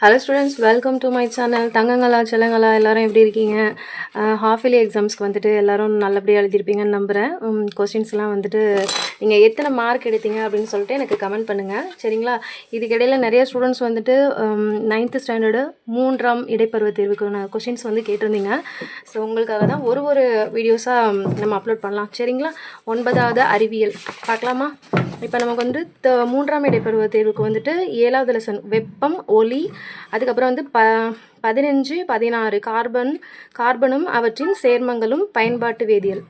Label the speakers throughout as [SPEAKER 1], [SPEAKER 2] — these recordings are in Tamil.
[SPEAKER 1] Hello students welcome to my channel தங்கங்களா செல்லங்களா எல்லாரும் எப்படி இருக்கீங்க? ஹாஃப் இயர்லி எக்ஸாம்ஸ்க்கு வந்துட்டு எல்லாரும் நல்லபடியாக எழுதியிருப்பீங்கன்னு நம்புகிறேன் கொஸ்டின்ஸ்லாம் வந்துட்டு நீங்கள் எத்தனை மார்க் எடுத்தீங்க அப்படின்னு சொல்லிட்டு எனக்கு கமெண்ட் பண்ணுங்கள் சரிங்களா? இதுக்கிடையில் நிறைய ஸ்டூடெண்ட்ஸ் வந்துட்டு நைன்த்து ஸ்டாண்டர்டு மூன்றாம் இடைப்பருவ தேர்வுக்கான கொஷின்ஸ் வந்து கேட்டிருந்தீங்க. ஸோ உங்களுக்காக தான் ஒரு ஒரு வீடியோஸாக நம்ம அப்லோட் பண்ணலாம். சரிங்களா? ஒன்பதாவது அறிவியல். பார்க்கலாமா? இப்போ நமக்கு வந்து த மூன்றாம் இடைப்பருவ தேர்வுக்கு வந்துட்டு ஏழாவது லெசன் வெப்பம் ஒளி அதுக்கப்புறம் வந்து ப பதினஞ்சு பதினாறு கார்பன் கார்பனும் அவற்றின் சேர்மங்களும் பயன்பாட்டு வேதியியல்.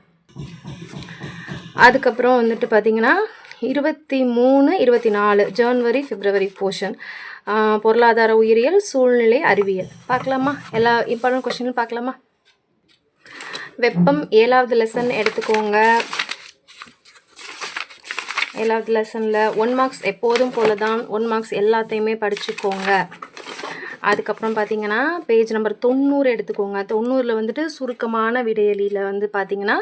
[SPEAKER 1] அதுக்கப்புறம் வந்துட்டு பார்த்திங்கன்னா இருபத்தி மூணு இருபத்தி நாலு ஜனவரி பிப்ரவரி போர்ஷன் பொருளாதார உயிரியல் சூழ்நிலை அறிவியல். பார்க்கலாமா? எல்லா இம்பார்ட்டன்ட் கொஷினும் பார்க்கலாமா? வெப்பம் ஏழாவது லெசன் எடுத்துக்கோங்க. ஏழாவது லெசனில் ஒன் மார்க்ஸ் எப்போதும் போல தான் ஒன் மார்க்ஸ் எல்லாத்தையுமே படிச்சுக்கோங்க. அதுக்கப்புறம் பார்த்தீங்கன்னா பேஜ் நம்பர் தொண்ணூறு எடுத்துக்கோங்க. தொண்ணூறில் வந்துட்டு சுருக்கமான விடையலியில் வந்து பார்த்தீங்கன்னா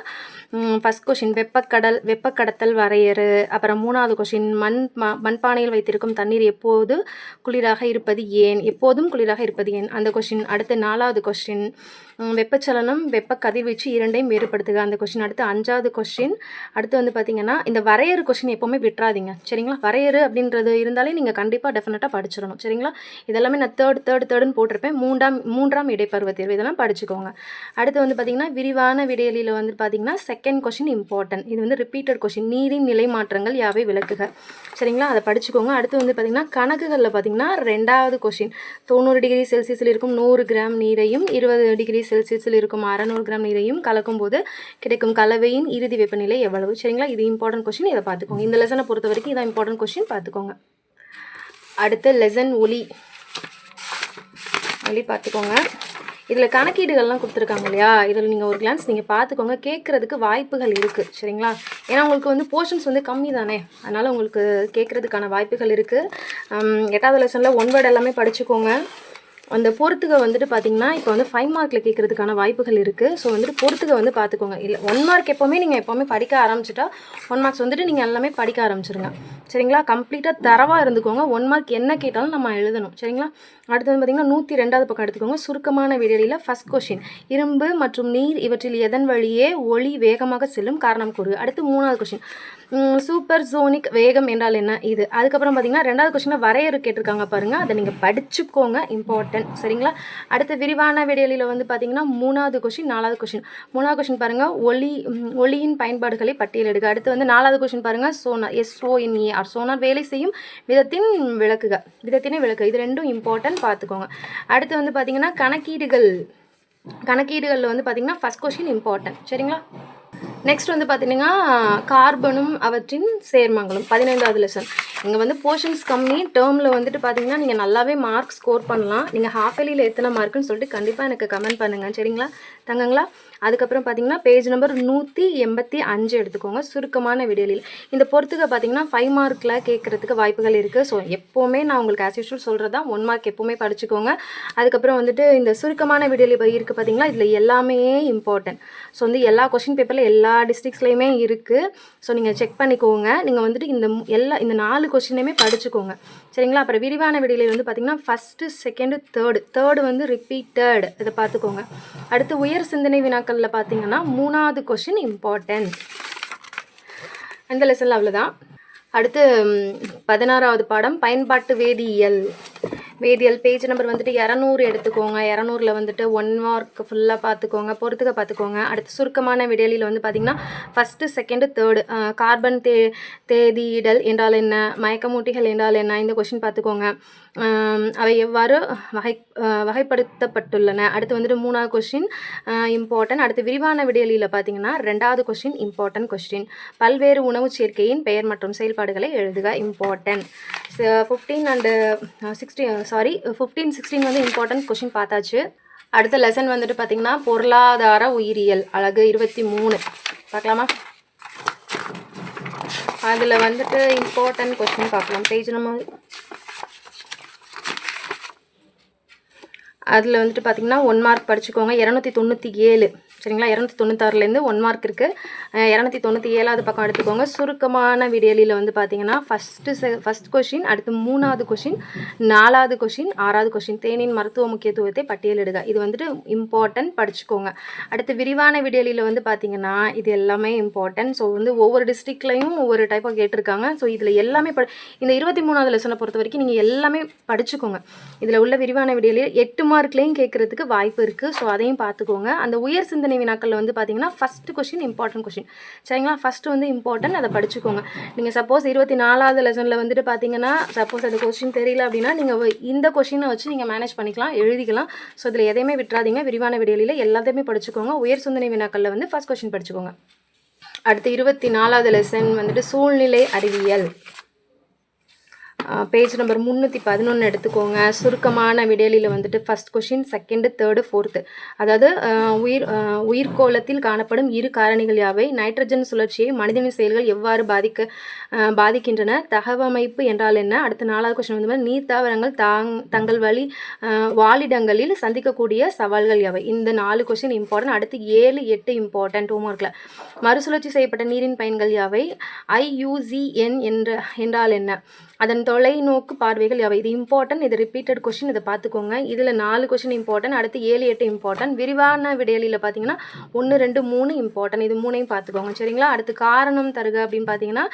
[SPEAKER 1] ஃபஸ்ட் கொஷின் வெப்பக்கடல் வெப்பக்கடத்தல் வரையறு. அப்புறம் மூணாவது கொஷின் மண் மண்பானையில் வைத்திருக்கும் தண்ணீர் எப்போது குளிராக இருப்பது ஏன்? எப்போதும் குளிராக இருப்பது ஏன்? அந்த கொஷின் அடுத்து நாலாவது கொஷின் வெப்பச்சலனம் வெப்ப கதிர்வீச்சு இரண்டையும் வேறுபடுத்துக. அந்த கொஷின் அடுத்து அஞ்சாவது கொஷின் அடுத்து வந்து பார்த்தீங்கன்னா இந்த வரையறு கொஷின் எப்போவுமே விட்டுறாதீங்க. சரிங்களா? வரையறு அப்படின்றது இருந்தாலே நீங்கள் கண்டிப்பாக டெஃபினட்டாக படிச்சிடணும். சரிங்களா? இதெல்லாமே நான் தேர்ட் தேர்ட் தேர்டுன்னு போட்டிருப்பேன். மூன்றாம் மூன்றாம் இடைப்பருவ தேர்வு. இதெல்லாம் படிச்சுக்கோங்க. அடுத்து வந்து பார்த்தீங்கன்னா விரிவான விடையலியில் வந்து பார்த்தீங்கன்னா செகண்ட் கொஷின் இம்பார்ட்டன்ட் இது வந்து ரிப்பீட்டட் கொஷின் நீரின் நிலை மாற்றங்கள் யாவை விளக்குக? சரிங்களா? அதை படிச்சுக்கோங்க. அடுத்து வந்து பார்த்தீங்கன்னா கணக்குகளில் பார்த்தீங்கன்னா ரெண்டாவது கொஷின் தொண்ணூறு டிகிரி செல்சியஸில் இருக்கும் நூறு கிராம் நீரையும் இருபது டிகிரி செல்சியஸில் இருக்கும் அறநூறு கிராம் நீரையும் கலக்கும் போது கிடைக்கும் கலவையின் இறுதி வெப்பநிலை எவ்வளவு? சரிங்களா? இது இம்பார்ட்டன்ட் கொஷின் இதை பார்த்துக்கோங்க. இந்த லெசனை பொறுத்த வரைக்கும் இதான் இம்பார்ட்டன்ட் கொஷின் பார்த்துக்கோங்க. அடுத்து லெசன் ஒலி. ஒலி பார்த்துக்கோங்க. இதில் கணக்கீடுகள்லாம் கொடுத்துருக்காங்க இல்லையா? இதில் நீங்கள் ஒரு கிளான்ஸ் நீங்கள் பார்த்துக்கோங்க. கேட்குறதுக்கு வாய்ப்புகள் இருக்குது சரிங்களா? ஏன்னா உங்களுக்கு வந்து போர்ஷன்ஸ் வந்து கம்மி தானே? அதனால் உங்களுக்கு கேட்குறதுக்கான வாய்ப்புகள் இருக்குது எட்டாவது லெசனில் ஒன் வேர்டு எல்லாமே படிச்சுக்கோங்க. அந்த பொறுத்துக வந்துட்டு பார்த்தீங்கன்னா இப்போ வந்து ஃபைவ் மார்க்கில் கேட்குறதுக்கான வாய்ப்புகள் இருக்குது ஸோ வந்துட்டு ஃபோர்த்துக்கு வந்து பார்த்துக்கோங்க இல்லை ஒன் மார்க் எப்போவுமே நீங்கள் எப்போவுமே படிக்க ஆரம்பிச்சிட்டா ஒன் மார்க்ஸ் வந்துட்டு நீங்கள் எல்லாமே படிக்க ஆரம்பிச்சிருங்க. சரிங்களா? கம்ப்ளீட்டாக தரவாக இருந்துக்கோங்க. ஒன் மார்க் என்ன கேட்டாலும் நம்ம எழுதணும். சரிங்களா? அடுத்து வந்து பார்த்திங்கன்னா நூற்றி ரெண்டாவது பக்கம் எடுத்துக்கோங்க. சுருக்கமான விடலியில் ஃபஸ்ட் கொஷின் இரும்பு மற்றும் நீர் இவற்றில் எதன் வழியே ஒளி வேகமாக செல்லும் காரணம் கூறு. அடுத்து மூணாவது கொஷின் சூப்பர் ஜோனிக் வேகம் என்றால் என்ன? இது. அதுக்கப்புறம் பார்த்தீங்கன்னா ரெண்டாவது கொஷினை வரையறு கேட்டிருக்காங்க பாருங்கள் அதை நீங்கள் படிச்சுக்கோங்க. இம்பார்ட்டன்ட் சரிங்களா? அடுத்து விரிவான விடையலில் வந்து பார்த்தீங்கன்னா மூணாவது கொஷின் நாலாவது கொஷின் மூணாவது கொஷின் பாருங்கள் ஒளி ஒளியின் பயன்பாடுகளை பட்டியலிடுக அடுத்து வந்து நாலாவது கொஷின் பாருங்கள் சோனார் எஸ்ஓஎன்ஏ ஆர். சோனார் வேலை செய்யும் விதத்தின் விளக்குக. விதத்தினை விளக்கு இது ரெண்டும் இம்பார்ட்டன்ட் பார்த்துக்கோங்க அடுத்து வந்து பார்த்தீங்கன்னா கணக்கீடுகள். கணக்கீடுகளில் வந்து பார்த்தீங்கன்னா ஃபஸ்ட் கொஷின் இம்பார்ட்டன்ட் சரிங்களா? நெக்ஸ்ட் வந்து பார்த்தீங்கன்னா கார்பனும் அவற்றின் சேர்மங்களும். பதினைந்தாவது லெசன் இங்கே வந்து போர்ஷன்ஸ் கம்மி. டேர்மில் வந்துட்டு பார்த்தீங்கன்னா நீங்கள் நல்லாவே மார்க் ஸ்கோர் பண்ணலாம். நீங்கள் ஹாஃப் எலியில் எத்தனை மார்க்குன்னு சொல்லிட்டு கண்டிப்பாக எனக்கு கமெண்ட் பண்ணுங்கள் சரிங்களா? தங்கங்களா அதுக்கப்புறம் பார்த்தீங்கன்னா பேஜ் நம்பர் நூற்றி எண்பத்தி அஞ்சு எடுத்துக்கோங்க. சுருக்கமான விடலில் இந்த பொறுத்துக்க பார்த்தீங்கன்னா ஃபைவ் மார்க்கில் கேட்குறதுக்கு வாய்ப்புகள் இருக்குது ஸோ எப்போவுமே நான் உங்களுக்கு ஆஸ் யூஷுவல் சொல்கிறது தான் ஒன் மார்க் எப்போவுமே படிச்சுக்கோங்க. அதுக்கப்புறம் வந்துட்டு இந்த சுருக்கமான விடலி இப்போ இருக்குது பார்த்தீங்களா இதில் எல்லாமே இம்பார்ட்டன்ட் ஸோ வந்து எல்லா கொஷின் பேப்பரில் எல்லா எல்லா டிஸ்ட்ரிக்ஸ்லேயுமே இருக்குது ஸோ நீங்கள் செக் பண்ணிக்கோங்க. நீங்கள் வந்துட்டு இந்த எல்லா இந்த நாலு கொஸ்டினையுமே படிச்சுக்கோங்க. சரிங்களா? அப்புறம் விரிவான விடையில வந்து பார்த்தீங்கன்னா ஃபஸ்ட்டு செகண்டு தேர்டு தேர்டு வந்து ரிப்பீட்டட் இதை பார்த்துக்கோங்க அடுத்து உயர் சிந்தனை வினாக்களில் பார்த்தீங்கன்னா மூணாவது கொஷின் இம்பார்ட்டன்ட் அந்த லெசனில் அவ்வளோதான் அடுத்து பதினாறாவது பாடம் பயன்பாட்டு வேதியியல். வேதியியல் பேஜ் நம்பர் வந்துட்டு இரநூறு எடுத்துக்கோங்க. இரநூறுல வந்துட்டு ஒன் மார்க் ஃபுல்லாக பார்த்துக்கோங்க. பொறுத்துக்க பார்த்துக்கோங்க. அடுத்து சுருக்கமான விடலியில் வந்து பார்த்திங்கன்னா ஃபஸ்ட்டு செகண்டு தேர்டு கார்பன் தே தேதியிடல் என்றால் என்ன? மயக்கமூட்டிகள் என்றால் என்ன? இந்த கொஷின் பார்த்துக்கோங்க. அவை எவ்வாறு வகை வகைப்படுத்தப்பட்டுள்ளன? அடுத்து வந்துட்டு மூணாவது கொஸ்டின் இம்பார்ட்டன்ட் அடுத்து விரிவான விடையலியில் பார்த்தீங்கன்னா ரெண்டாவது கொஸ்டின் இம்பார்ட்டன்ட் கொஸ்டின் பல்வேறு உணவுச் சேர்க்கையின் பெயர் மற்றும் செயல்பாடுகளை எழுதுக important fifteen and sixteen sorry fifteen sixteen வந்து இம்பார்ட்டன்ட் கொஷின் பார்த்தாச்சு. அடுத்த லெசன் வந்துட்டு பார்த்தீங்கன்னா பொருளாதார உயிரியல் அழகு இருபத்தி மூணு. பார்க்கலாமா? அதில் வந்துட்டு இம்பார்ட்டன்ட் கொஸ்டின் பார்க்கலாம். பேஜ் நம்ம அதில் வந்துட்டு பார்த்தீங்கன்னா ஒன் மார்க் படிச்சுக்கோங்க. இரநூத்தி தொண்ணூற்றி ஏழு. சரிங்களா? இரநூத்தி தொண்ணூத்தாறுலேருந்து ஒன் மார்க் இருக்குது இரநூத்தி தொண்ணூற்றி ஏழாவது பக்கம் எடுத்துக்கோங்க சுருக்கமான விடியலியில் வந்து பார்த்தீங்கன்னா ஃபஸ்ட்டு செ ஃபஸ்ட் கொஷின் அடுத்து மூணாவது கொஷின் நாலாவது கொஷின் ஆறாவது கொஷின் தேனின் மருத்துவ முக்கியத்துவத்தை பட்டியலிடுக. இது வந்துட்டு இம்பார்ட்டன்ட் படிச்சுக்கோங்க. அடுத்து விரிவான விடியலியில் வந்து பார்த்தீங்கன்னா இது எல்லாமே இம்பார்ட்டன்ட் ஸோ வந்து ஒவ்வொரு டிஸ்ட்ரிக்ட்லையும் ஒவ்வொரு டைப்பாக கேட்டிருக்காங்க. ஸோ இதில் எல்லாமே ப இந்த இருபத்தி மூணாவது லெசனை பொறுத்த வரைக்கும் நீங்கள் எல்லாமே படிச்சுக்கோங்க. இதில் உள்ள விரிவான விடியலில் எட்டு மார்க்லேயும் கேட்குறதுக்கு வாய்ப்பு இருக்குது ஸோ அதையும் பார்த்துக்கோங்க அந்த உயர் சிந்தனை வினாக்களில் வந்து பார்த்தீங்கன்னா ஃபஸ்ட்டு கொஷின் இம்பார்ட்டன்ட் கொஷின் சரிங்களா? ஃபஸ்ட்டு வந்து இம்பார்ட்டன்ட் அதை படிச்சுக்கோங்க. நீங்கள் சப்போஸ் இருபத்தி நாலாவது லெசனில் வந்துட்டு பார்த்தீங்கன்னா சப்போஸ் அந்த கொஷின் தெரியல அப்படின்னா நீங்கள் இந்த கொஷினை வச்சு நீங்கள் மேனேஜ் பண்ணிக்கலாம் எழுதிக்கலாம். ஸோ இதில் எதையுமே விட்டுறாதீங்க. விரிவான விடையில எல்லாத்தையுமே படிச்சுக்கோங்க. உயர் சிந்தனை வினாக்களில் வந்து ஃபஸ்ட் கொஷின் படிச்சுக்கோங்க. அடுத்து இருபத்தி நாலாவது லெசன் வந்துட்டு சூழ்நிலை அறிவியல். பேஜ் நம்பர் முந்நூற்றி பதினொன்று எடுத்துக்கோங்க. சுருக்கமான விடலியில் வந்துட்டு first question second third fourth அதாவது உயிர் உயிர்கோளத்தில் உயிர்க்கோளத்தில் காணப்படும் இரு காரணிகள் யாவை? நைட்ரஜன் சுழற்சியை மனிதனின் செயல்கள் எவ்வாறு பாதிக்க பாதிக்கின்றன? தகவமைப்பு என்றால் என்ன? அடுத்த நாலாவது கொஷின் வந்து நீர் தாவரங்கள் தாங் தங்கள் வழி வாழிடங்களில் சந்திக்கக்கூடிய சவால்கள் யாவை? இந்த நாலு கொஷின் இம்பார்ட்டன்ட் அடுத்து ஏழு எட்டு இம்பார்ட்டன்ட் ஹோம்ஒர்க்கில் மறுசுழற்சி செய்யப்பட்ட நீரின் பயன்கள் யாவை? ஐயூசிஎன் என்ற என்றால் என்ன? அதன் தொலைநோக்கு பார்வைகள் யாவை இது இம்பார்ட்டன்ட் இது ரிப்பீட்டட் கொஷின் இதை பார்த்துக்கோங்க. இதில் நாலு கொஷின் இம்பார்ட்டன்ட் அடுத்து ஏழு எட்டு இம்பார்ட்டன்ட் விரிவான விடையலியில் பார்த்தீங்கன்னா ஒன்று ரெண்டு மூணு இம்பார்ட்டன்ட் இது மூணையும் பார்த்துக்கோங்க. சரிங்களா? அடுத்து காரணம் தருக அப்படின்னு பார்த்தீங்கன்னா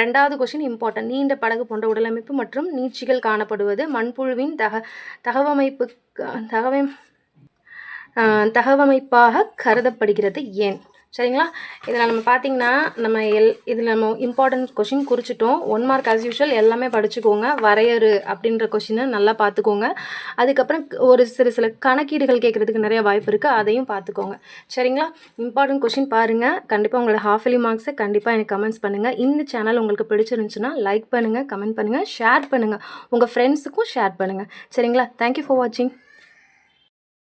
[SPEAKER 1] ரெண்டாவது கொஷின் இம்பார்ட்டன்ட் நீண்ட படகு போன்ற உடலமைப்பு மற்றும் நீட்சிகள் காணப்படுவது. மண்புழுவின் தக தகவமைப்பு தகவ தகவமைப்பாக கருதப்படுகிறது. ஏன்? சரிங்களா? இதில் நம்ம பார்த்தீங்கன்னா நம்ம எல் இதில் நம்ம இம்பார்ட்டன்ட் கொஷின் குறிச்சிட்டோம். ஒன் மார்க் ஆஸ் யூஷுவல் எல்லாமே படிச்சுக்கோங்க. வரையறு அப்படின்ற கொஷினை நல்லா பார்த்துக்கோங்க அதுக்கப்புறம் ஒரு சிறு சில கணக்கீடுகள் கேட்குறதுக்கு நிறைய வாய்ப்பு இருக்குது அதையும் பார்த்துக்கோங்க சரிங்களா? இம்பார்ட்டன்ட் கொஷின் பாருங்கள் கண்டிப்பாக உங்களோட ஹாஃப்லி மார்க்ஸை கண்டிப்பாக எனக்கு கமெண்ட்ஸ் பண்ணுங்கள் இந்த சேனல் உங்களுக்கு பிடிச்சிருந்துச்சுன்னா லைக் பண்ணுங்கள் கமெண்ட் பண்ணுங்கள் ஷேர் பண்ணுங்கள் உங்கள் ஃப்ரெண்ட்ஸுக்கும் ஷேர் பண்ணுங்கள் சரிங்களா? தேங்க்யூ ஃபார் வாட்சிங்